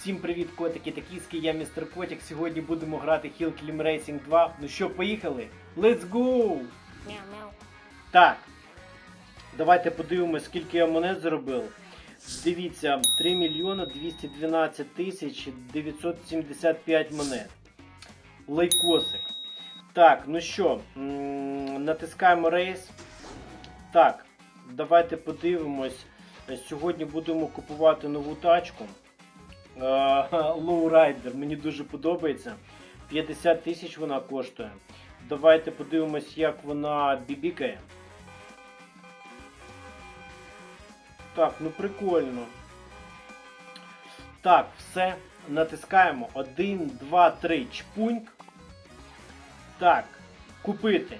Всім привіт, котики та кіски, я містер Котик. Сьогодні будемо грати Hill Climb Racing 2. Ну що, поїхали? Let's go! Так. Давайте подивимось, скільки я монет заробив. Дивіться, 3 мільйона 212 тисяч 975 монет. Лайкосик. Так, ну що, натискаємо рейс. Так, давайте подивимось. Сьогодні будемо купувати нову тачку. Е, Lowrider, мені дуже подобається. 50 тисяч вона коштує. Давайте подивимось, як вона бібікає. Так, ну прикольно. Так, все. Натискаємо. 1, 2, 3. Чпуньк. Так. Купити.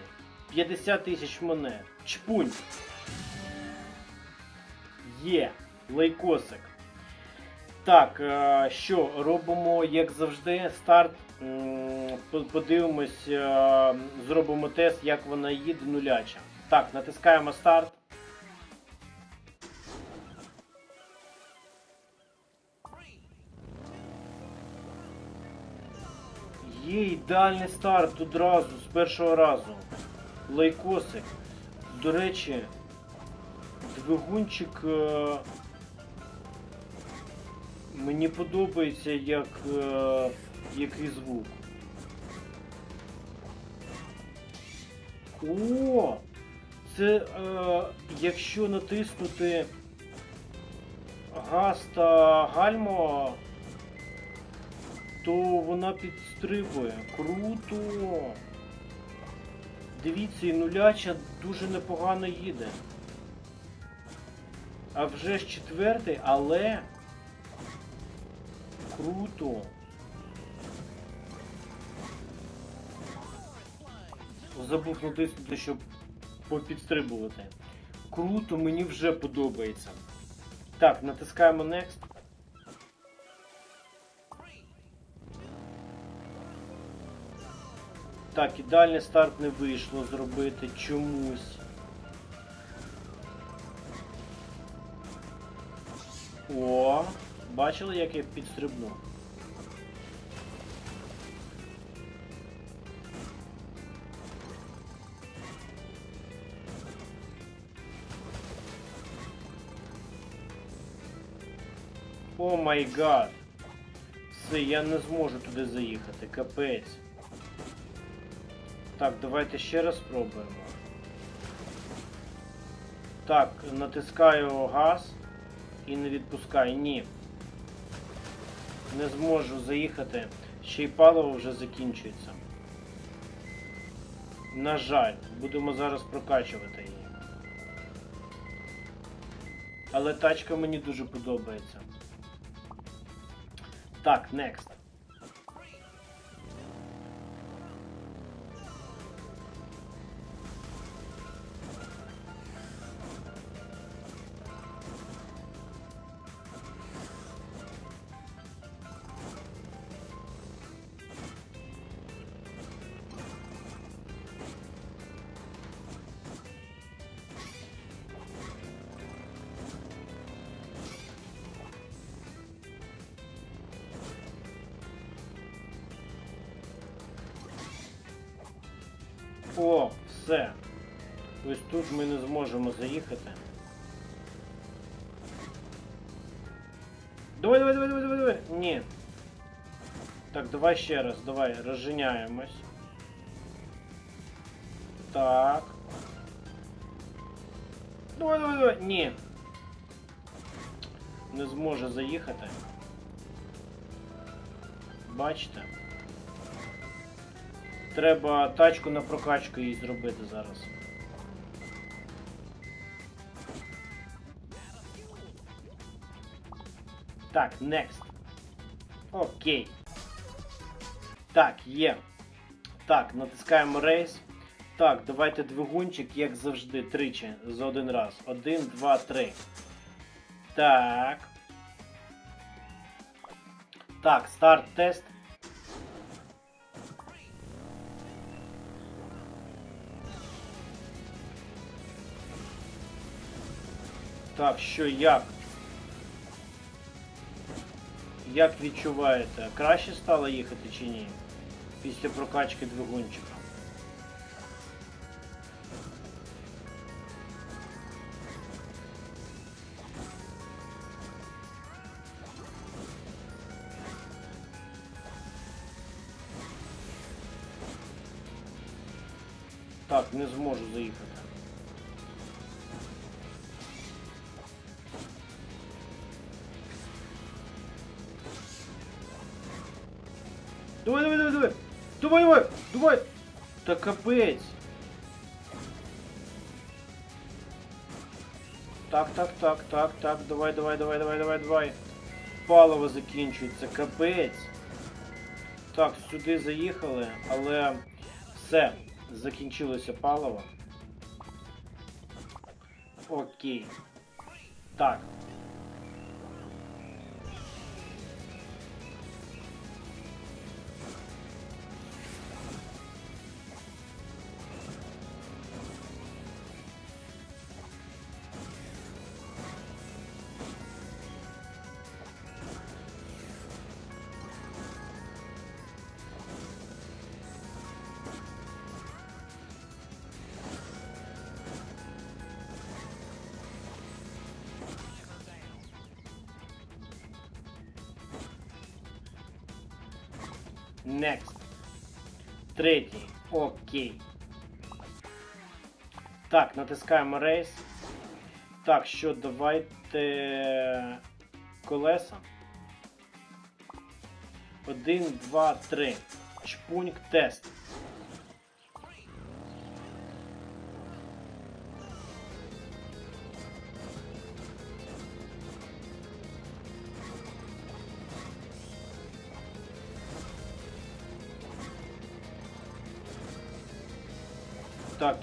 50 тисяч монет. Чпуньк. Є. Лайкосик. Так, е, що робимо, як завжди, старт. Подивимось, е, зробимо тест, як вона їде нуляча. Так, натискаємо старт. Є ідеальний старт одразу, з першого разу. Лайкосик. До речі, двигунчик. Мені подобається, як, е, який звук. О! Це е, якщо натиснути газ та гальмо, то вона підстрибує. Круто! Дивіться, і нуляча дуже непогано їде. А вже ж четвертий, але круто. Забув натиснути, щоб попідстрибувати. Круто, мені вже подобається. Так, натискаємо Next. Так, ідеальний старт не вийшло зробити чомусь. О, бачили, як я підстрибнув? О май гад. Все, я не зможу туди заїхати, капець. Так, давайте ще раз спробуємо. Так, натискаю газ і не відпускаю. Ні. Не зможу заїхати. Ще й паливо вже закінчується. На жаль, будемо зараз прокачувати її. Але тачка мені дуже подобається. Так, next. О, все. Ось тут ми не зможемо заїхати. Давай, давай, давай, давай, давай, давай. Ні. Так, давай ще раз, давай, розженяємось. Так. Давай, давай, давай. Ні. Не зможе заїхати. Бачите? Треба тачку на прокачку їй зробити зараз. Так, next. Окей. Так, є. Так, натискаємо рейс. Так, давайте двигунчик, як завжди, тричі за один раз. Один, два, три. Так. Так, старт тест. Так, що як? Як відчуваєте, краще стало їхати чи ні? Після прокачки двигунчика. Так, не зможу заїхати. Давай! Давай, давай! Та капець! Так, так, так, так, так, давай, давай, давай, давай, давай, давай. Паливо закінчується, капець. Так, сюди заїхали, але все, закінчилося паливо. Окей. Так. Next. Третій. Окей. Так, натискаємо рейс. Так, що давайте колеса. Один, два, три. Чпуньк тест.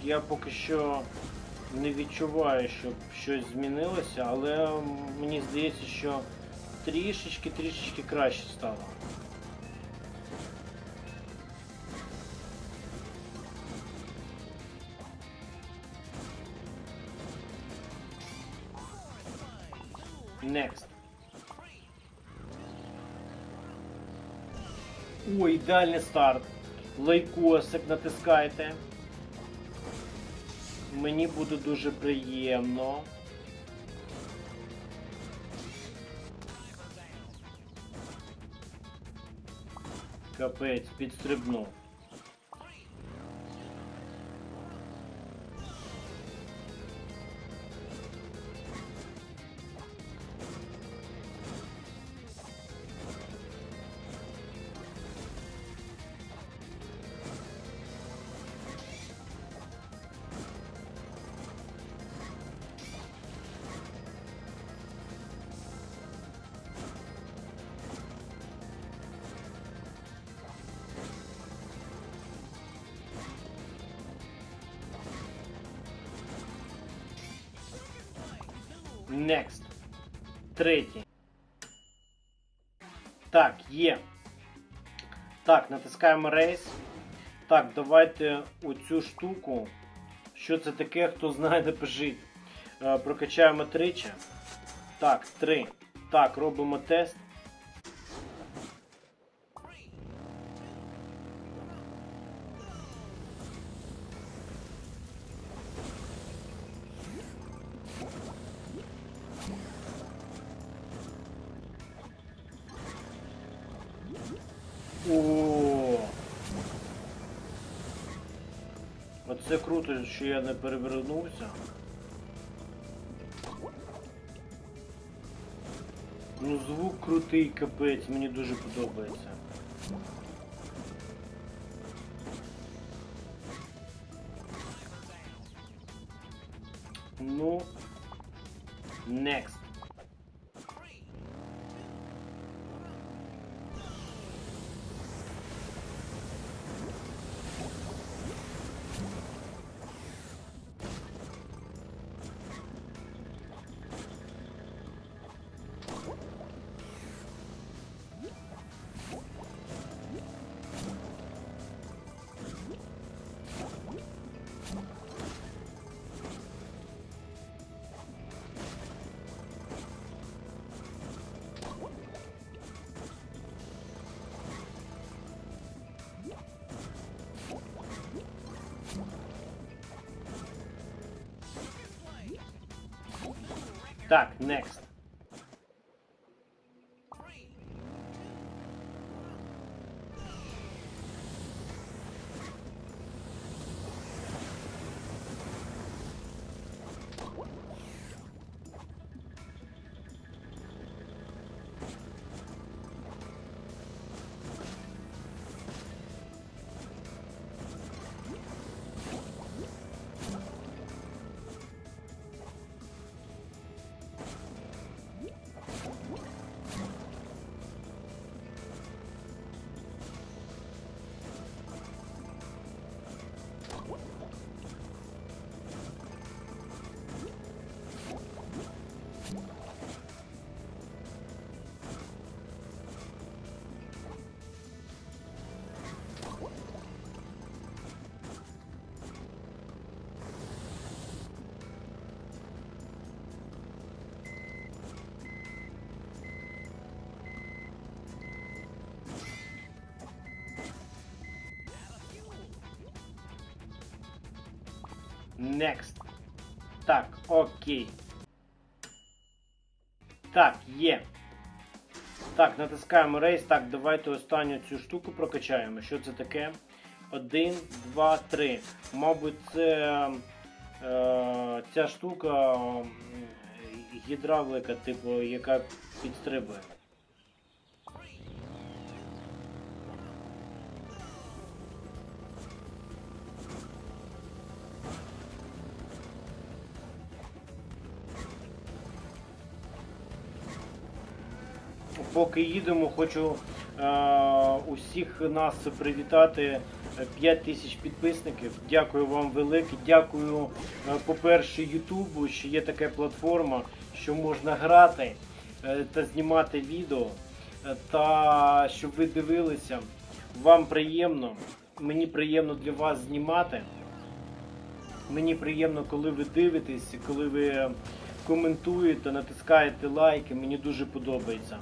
Я поки що не відчуваю, щоб щось змінилося, але мені здається, що трішечки, трішечки краще стало. Next. Ой, ідеальний старт. Лайкосик натискайте. Мені буде дуже приємно. Капець, підстрибнув. Next. Третій. Так, є. Так, натискаємо рейс. Так, давайте оцю штуку. Що це таке, хто знає, напишіть. Е, Прокачаємо тричі. Так, три. Так, робимо тест. О. Оце круто, що я не перевернувся. Ну звук крутий, капець, мені дуже подобається. Так, next. Next. Так, окей. Так, є. Так, натискаємо рейс. Так, давайте останню цю штуку прокачаємо. Що це таке? Один, два, три. Мабуть, це е, ця штука гідравлика, типу, яка підстрибує. Поки їдемо, хочу е, усіх нас привітати. 5 тисяч підписників. Дякую вам велике. Дякую, е, по-перше, Ютубу, що є така платформа, що можна грати е, та знімати відео. Та щоб ви дивилися, вам приємно. Мені приємно для вас знімати. Мені приємно, коли ви дивитесь, коли ви коментуєте, натискаєте лайки. Мені дуже подобається.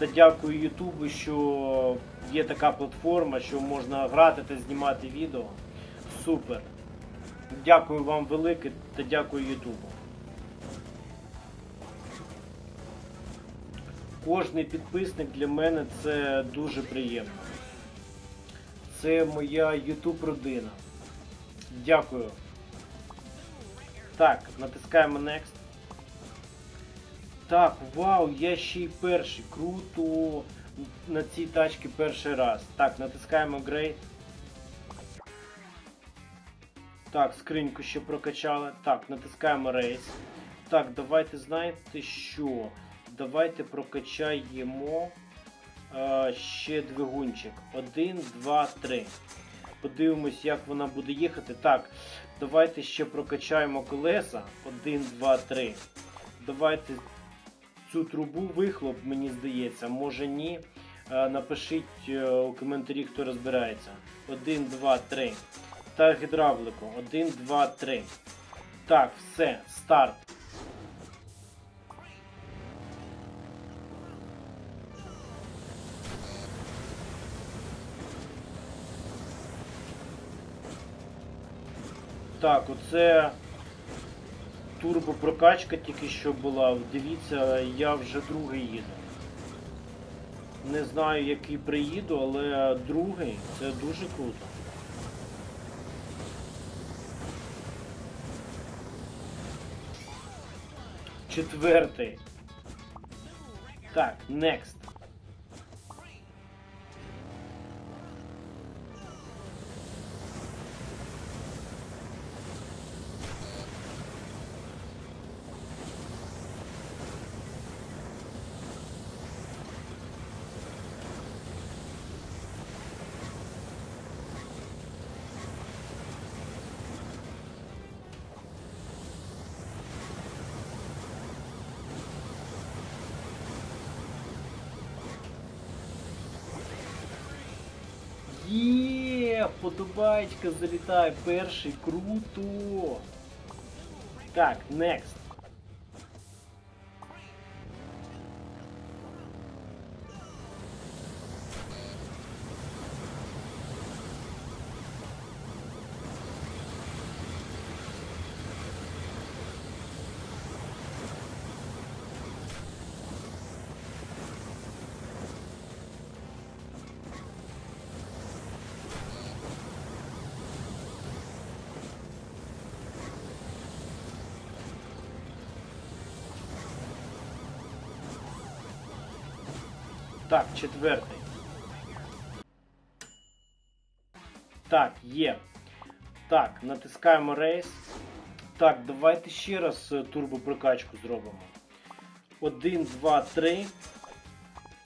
Та дякую Ютубу, що є така платформа, що можна грати та знімати відео. Супер. Дякую вам велике та дякую Ютубу. Кожний підписник для мене це дуже приємно. Це моя YouTube родина. Дякую. Так, натискаємо Next. Так, вау, я ще й перший. Круто. На цій тачці перший раз. Так, натискаємо Great. Так, скриньку ще прокачали. Так, натискаємо Race. Так, давайте знаєте що? Давайте прокачаємо е, ще двигунчик. Один, два, три. Подивимось, як вона буде їхати. Так, давайте ще прокачаємо колеса. Один, два, три. Давайте цю трубу вихлоп, мені здається, може ні. Е, Напишіть е, у коментарі, хто розбирається. 1, 2, 3. Та гідравлику. 1, 2, 3. Так, все, старт. Так, оце турбопрокачка тільки що була. Дивіться, я вже другий їду. Не знаю, який приїду, але другий це дуже круто. Четвертий. Так, next. Подобаєчка залітає перший, круто. Так, next. Так, четвертий. Так, є. Так, натискаємо рейс. Так, давайте ще раз е, турбопрокачку зробимо. 1, 2, 3.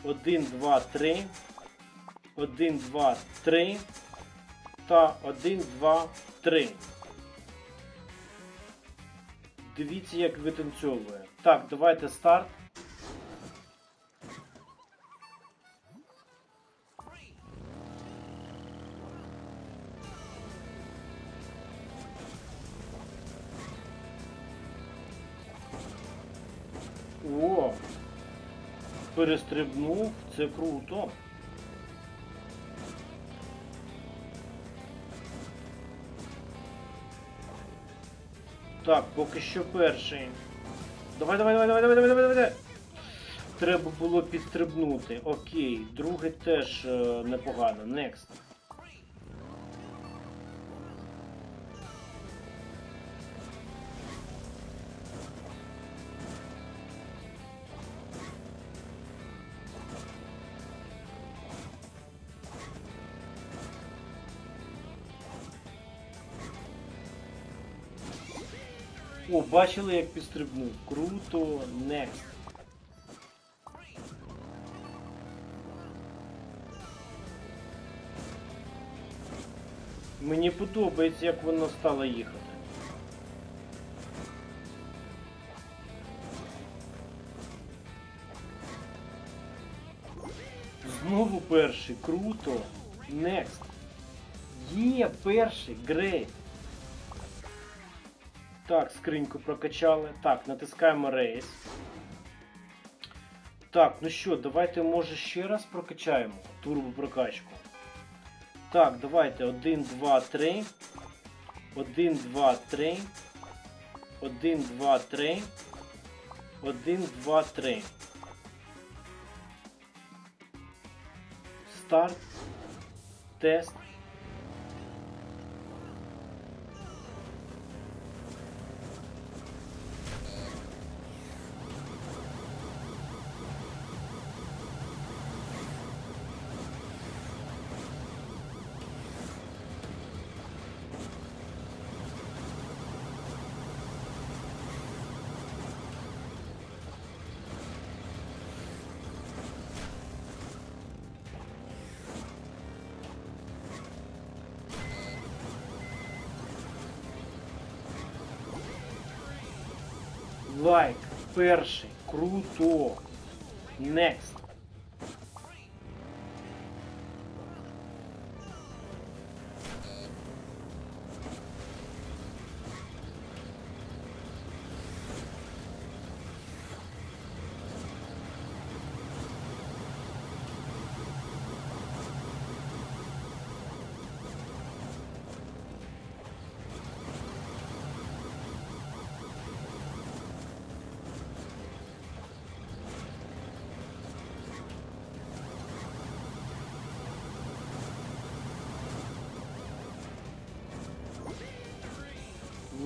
1, 2, 3. 1, 2, 3. Та 1, 2, 3. Дивіться, як витанцьовує. Так, давайте старт. Перестрибнув, це круто. Так, поки що перший. Давай, давай, давай, давай, давай, давай, давай, давай. Треба було підстрибнути. Окей, другий теж е, непогано. Next. Бачили, як підстрибнув. Круто, next. Мені подобається, як воно стало їхати. Знову перший, круто. Next. Є перший, грейт. Так, скриньку прокачали. Так, натискаємо рейс. Так, ну що, давайте може ще раз прокачаємо турбопрокачку. Так, давайте 1, 2, 3. 1, 2, 3. 1, 2, 3. 1, 2, 3. Старт. Тест. Перший. Круто. Next.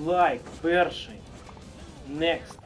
Лайк. Перший. Next.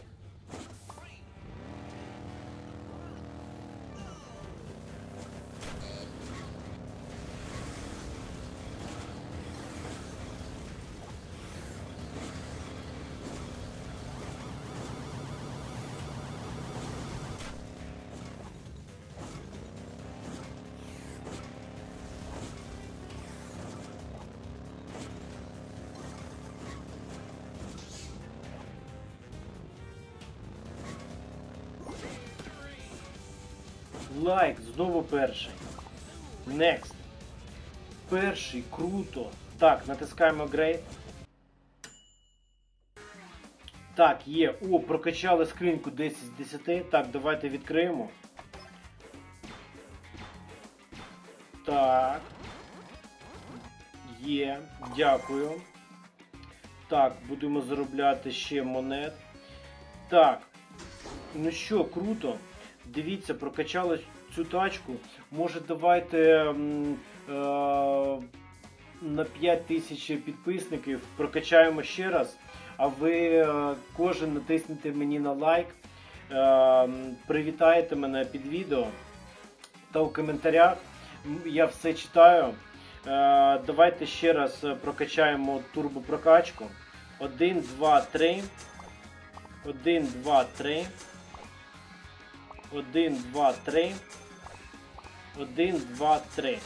Лайк, знову перший. Next. Перший, круто. Так, натискаємо Great. Так, є. О, прокачали скриньку 10 з 10. Так, давайте відкриємо. Так. Є. Дякую. Так, будемо заробляти ще монет. Так. Ну що, круто. Дивіться, прокачали цю тачку. Може давайте е, на 5 тисяч підписників прокачаємо ще раз. А ви е, кожен натиснете мені на лайк, е, привітаєте мене під відео. та у коментарях. Я все читаю. Давайте ще раз прокачаємо турбопрокачку. 1, 2, 3. 1, 2, 3. 1, 2, 3. 1, 2, 3.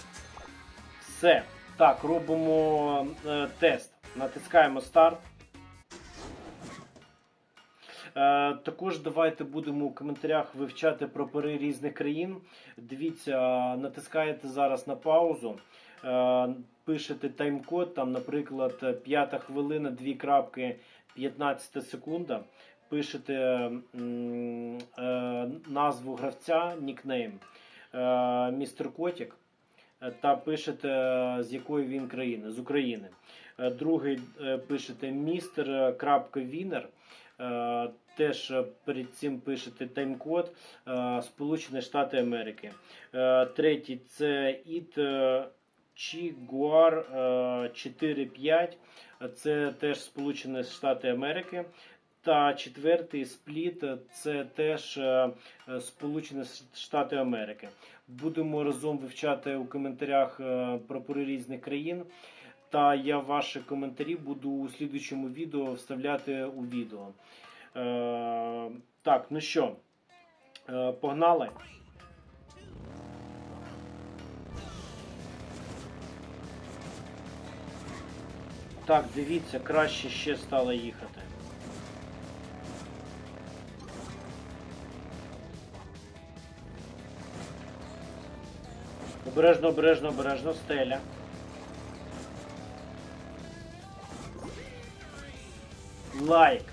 Все. Так, робимо е, тест. Натискаємо старт. Е, також давайте будемо у коментарях вивчати прапори різних країн. Дивіться, натискаєте зараз на паузу, е, пишете тайм-код, там, наприклад, 5 хвилина, 2 крапки, 15 секунда. Пишете е, назву гравця, нікнейм, е, містер Котік е, та пишете з якої він країни, з України. Другий пишете містер крапка Теж перед цим пишете тайм-код Сполучені Штати Америки. Третій це ІТ Чігуар 45. Це теж Сполучені Штати Америки. Та четвертий спліт це теж е, е, Сполучені Штати Америки. Будемо разом вивчати у коментарях е, прапори різних країн. Та я ваші коментарі буду у слідуючому відео вставляти у відео. Е, так, ну що, е, погнали. Так, дивіться, краще ще стало їхати. Обережно, обережно, обережно, стеля. Лайк.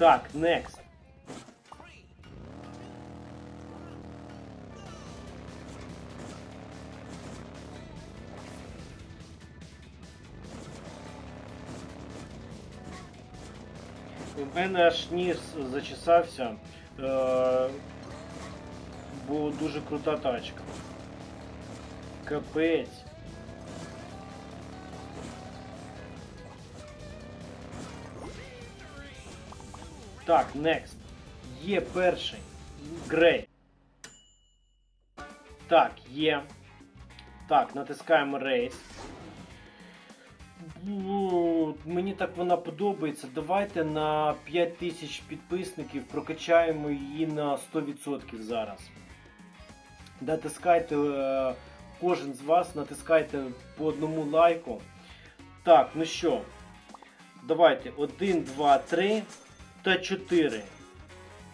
Так, next. У мене аж ніс зачесався, бо дуже крута тачка. Капець. Так, next. Є перший. Грей. Так, є. Так, натискаємо рейс. Мені так вона подобається. Давайте на 5000 підписників прокачаємо її на 100% зараз. Натискайте, е, кожен з вас натискайте по одному лайку. Так, ну що, давайте 1, 2, 3 та 4.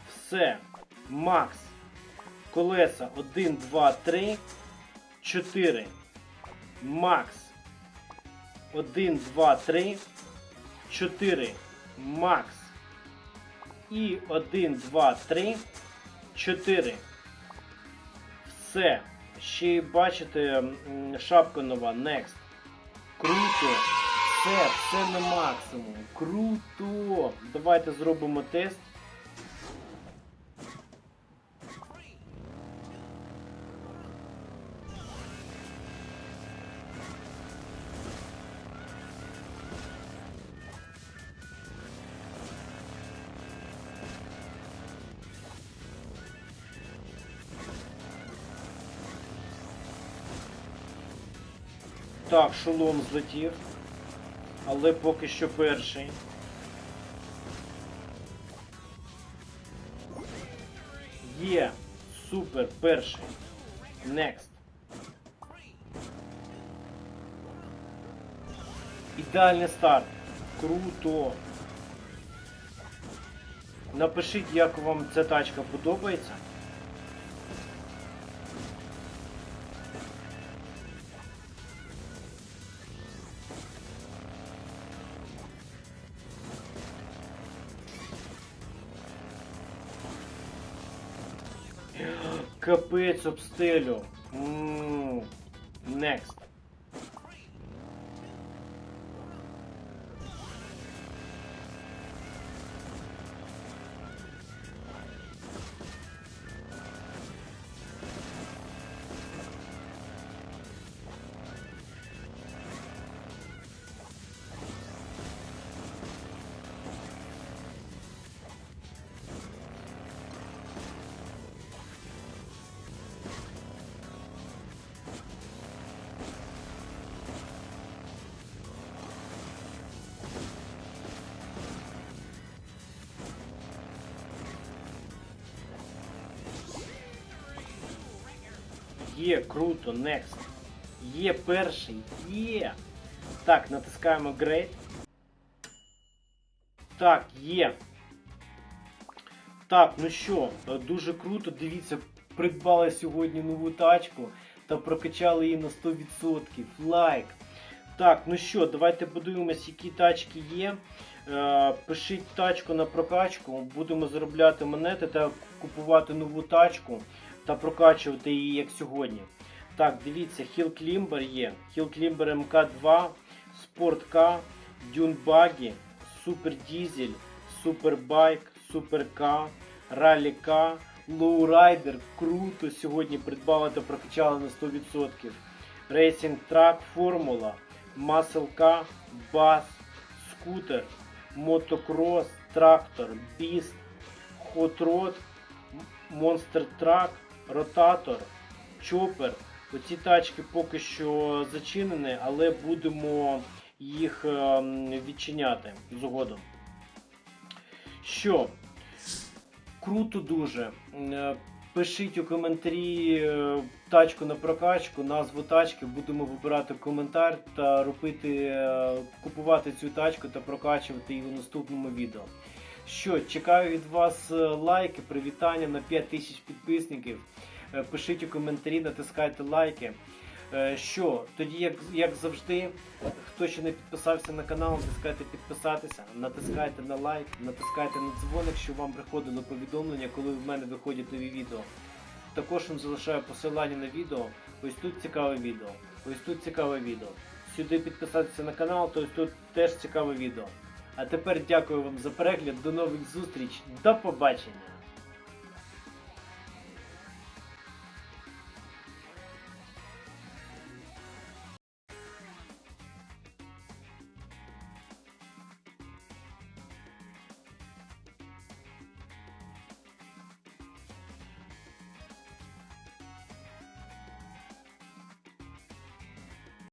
Все. Макс. Колеса 1, 2, 3, 4. Макс. 1, 2, 3, 4. Макс. І 1, 2, 3, 4. Все. Ще бачите, шапка нова. Next. Круто. Все, все на максимум. Круто! Давайте зробимо тест. Так, шолом злетів. Але поки що перший. Є. Супер, перший. Next. Ідеальний старт. Круто. Напишіть, як вам ця тачка подобається. Капець об. М, Next. Є, круто, next. Є перший, є. Так, натискаємо Great. Так, є. Так, ну що, е, дуже круто. Дивіться, придбали сьогодні нову тачку та прокачали її на 100%. Лайк. Так, ну що, давайте подивимось, які тачки є. Е, пишіть тачку на прокачку, будемо заробляти монети та купувати нову тачку та прокачувати її як сьогодні. Так, дивіться, Hill Climber є, Hill Climber МК2, Sport K, Dune Buggy, Super Diesel, Super Bike, Super K, Rally K, Lowrider, круто, сьогодні придбали та прокачали на 100%. Racing Track Formula, Muscle K, Bass, Scooter, Motocross, Tractor, Beast, Hot Rod, Monster Truck, Ротатор, Чопер. Оці тачки поки що зачинені, але будемо їх ем, відчиняти згодом. Що? Круто дуже. Е, Пишіть у коментарі е, тачку на прокачку, назву тачки, будемо вибирати коментар та робити, е, купувати цю тачку та прокачувати її у наступному відео. Що, чекаю від вас лайки, привітання на 5000 підписників. Е, Пишіть у коментарі, натискайте лайки. Е, Що, тоді, як, як завжди, хто ще не підписався на канал, натискайте підписатися, натискайте на лайк, натискайте на дзвоник, щоб вам приходило повідомлення, коли в мене виходять нові відео. Також вам залишаю посилання на відео. Ось тут цікаве відео. Ось тут цікаве відео. Сюди підписатися на канал, то ось тут теж цікаве відео. А тепер дякую вам за перегляд, до нових зустріч, до побачення!